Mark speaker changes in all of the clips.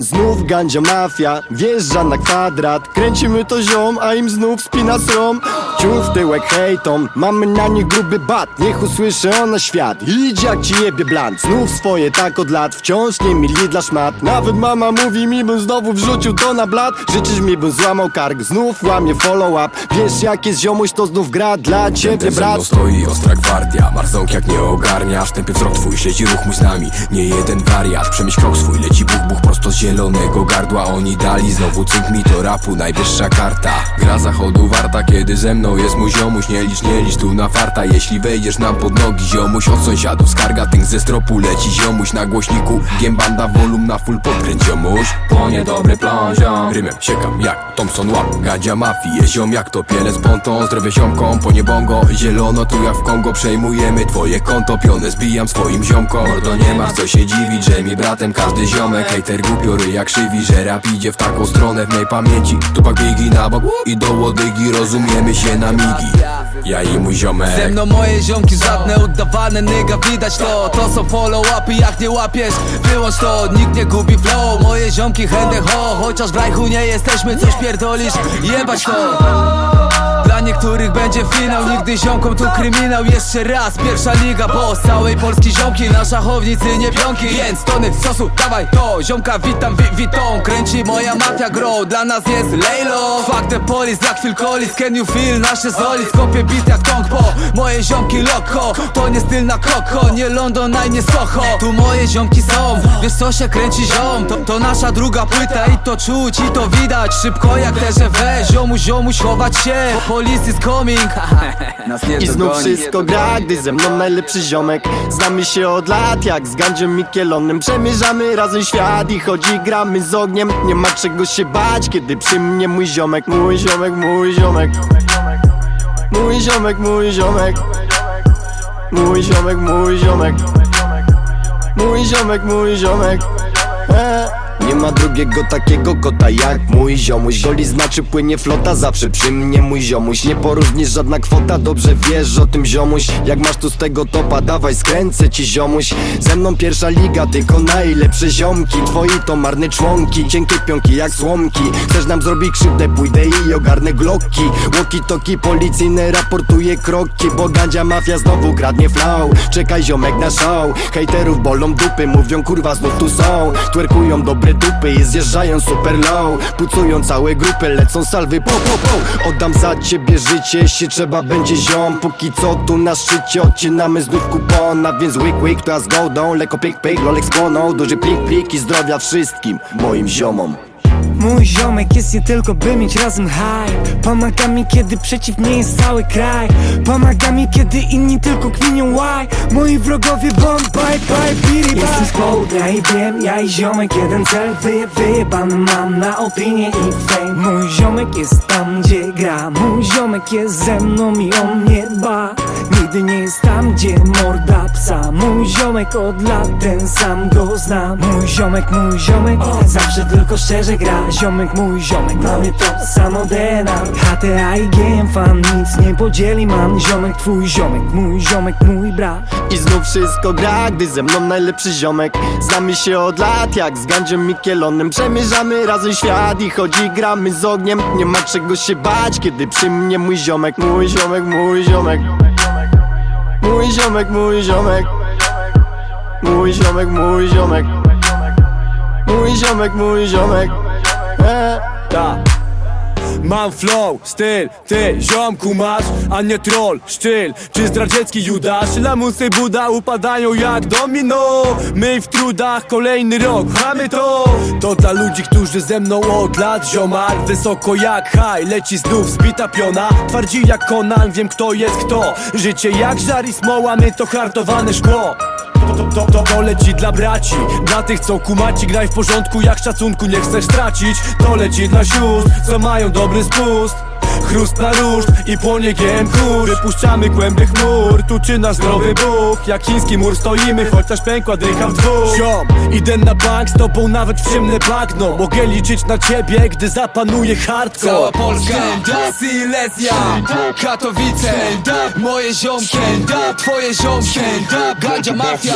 Speaker 1: Znów gandzia mafia, wjeżdża na kwadrat. Kręcimy to ziom, a im znów spina srom Ciul w tyłek hejtom, mamy na nich gruby bat. Niech usłyszy ona świat, idź jak ci jebie bland Znów swoje tak od lat, wciąż nie mili dla szmat. Nawet mama mówi mi, bym znowu wrzucił to na blat. Życzysz mi, bym złamał kark, znów łamie follow up Wiesz jak jest ziomuś, to znów gra dla ciebie brat.
Speaker 2: stoi ostra gwardia. Marzonk jak nie ogarniasz Tępy wzrok twój, śledzi ruch mój z nami. Nie jeden wariat, przemyśl krok swój Leci buch, buch prosto z zielonego gardła Oni dali. Znowu cynk mi to rapu Najwyższa karta. Gra zachodu warta, kiedy ze mną jest mój ziomuś. Nie licz, nie licz tu na farta. Jeśli wejdziesz nam pod nogi ziomuś Od sąsiadów skarga. Tynk ze stropu Leci ziomuś na głośniku. Giembanda volum na full podkręć ziomuś. Po niedobry plon ziom. Rymem siekam jak Thompson łap. Gadzia mafii, je ziom jak to pielec pontą. Zdrowie ziomkom, po niebongo. Zielono tu jak w Kongo. Przejmujemy twoje konto Pionę zbijam swoim ziomkom. Mordo nie masz co się dziwić, że mi bratem każdy ziomek. Hejter jak krzywi, że rap idzie w taką stronę W mej pamięci. Tupak bigi na bok i do łodygi Rozumiemy się na migi. Ja i mój ziomek.
Speaker 3: Ze mną moje ziomki żadne udawane nyga widać to. To są follow-upy jak nie łapiesz Wyłącz to, nikt nie gubi flow Moje ziomki chętne ho. Chociaż w rajchu nie jesteśmy, coś pierdolisz Jebać to niektórych będzie finał, nigdy ziomkom tu kryminał. Jeszcze raz, pierwsza liga, bo z całej Polski ziomki Na szachownicy nie pionki, więc tony sosu, dawaj to Ziomka witam, wi witą, kręci moja mafia grow Dla nas jest Lejlo. Fuck the police, jak Phil Collins, can you feel nasze zoli? Skopię bit jak Tong Po, moje ziomki loko To nie styl na koko, nie London, a nie Soho. Tu moje ziomki są, wiesz co się kręci ziom? To, to nasza druga płyta i to czuć i to widać. Szybko jak TGW, ziomu ziomuś chować się. Police is coming Nas nie
Speaker 1: I znów
Speaker 3: dogoni.
Speaker 1: wszystko gra, gdy ze mną najlepszy ziomek. Znamy się od lat, jak z Gandziem Mikielonem Przemierzamy razem świat i chodzi gramy z ogniem. Nie ma czego się bać, kiedy przy mnie mój ziomek Mój ziomek, mój ziomek. Mój ziomek, mój ziomek. Mój ziomek, mój ziomek. Mój ziomek, mój ziomek. E. Nie ma drugiego takiego kota jak mój ziomuś. Goli znaczy płynie flota, zawsze przy mnie mój ziomuś. Nie poróżnisz żadna kwota, dobrze wiesz o tym ziomuś. Jak masz tu z tego topa, dawaj skręcę ci ziomuś. Ze mną pierwsza liga, tylko najlepsze ziomki. Twoi to marne członki, cienkie pionki jak słomki. Chcesz nam zrobić krzywdę, pójdę i ogarnę glocki Walkie-talkie policyjne raportuje kroki. Bo gandzia mafia znowu kradnie flow Czekaj ziomek na show. Hejterów bolą dupy, mówią kurwa znów tu są. Twerkują dobre dupy i zjeżdżają super low. Pucują całe grupy, lecą salwy po po po. Oddam za ciebie życie, jeśli trzeba będzie ziom. Póki co tu na szczycie odcinamy znów kupona. Więc łyk łyk to ja z gołdą, lekko pik pik, lolek spłoną Duży plik plik i zdrowia wszystkim moim ziomom
Speaker 4: Mój ziomek jest nie tylko by mieć razem high Pomaga mi kiedy przeciw mnie jest cały kraj. Pomaga mi kiedy inni tylko kminią why Moi wrogowie bądź bye bye biri bye. Jestem z południa i wiem, ja i ziomek jeden cel Wy, wyjebany mam na opinię i fame. Mój ziomek jest tam gdzie gra. Mój ziomek jest ze mną i o mnie dba Nigdy nie jest tam gdzie morda psa. Mój ziomek od lat ten sam go znam Mój ziomek, mój ziomek Zawsze tylko szczerze gra Ziomek, mój ziomek Mamy to samo DNA HTA i GM fan Nic nie podzieli mam. Ziomek, twój ziomek Mój ziomek, mój brat.
Speaker 1: I znów wszystko gra, gdy ze mną najlepszy ziomek. Znamy się od lat, jak z Gandziem Mikielonem Przemierzamy razem świat i chodzi gramy z ogniem. Nie ma czego się bać, kiedy przy mnie mój ziomek Mój ziomek, mój ziomek. Mój ziomek, mój ziomek. Mój ziomek, mój ziomek. Mój ziomek, mój ziomek e.
Speaker 5: Ta. Mam flow, styl, ty ziomku masz, a nie troll, sztyl. Czy zdradziecki Judasz, lamusy Buda upadają jak domino. My w trudach kolejny rok, mamy to. To dla ludzi, którzy ze mną od lat Ziomar, wysoko jak high, leci znów zbita piona Twardzi jak Conan, wiem kto jest kto. Życie jak żar i smoła, my to hartowane szkło to, to, to, to, leci dla braci. Dla tych co kumaci graj w porządku Jak szacunku nie chcesz tracić. To leci dla sióstr Co mają dobry spust Chrust na ruszt i płonie kurz Wypuszczamy głęby chmur, tu czyna zdrowy Bóg. Jak chiński mur stoimy, chociaż pękła dycha w dwóch. Ziom, idę na bank z tobą nawet w ciemne bagno. Mogę liczyć na ciebie, gdy zapanuje hardcore.
Speaker 3: Cała Polska, Silesia, Katowice, moje ziomki, twoje ziomki, Gandzia Mafia,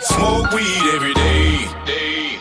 Speaker 6: Smoke weed every day.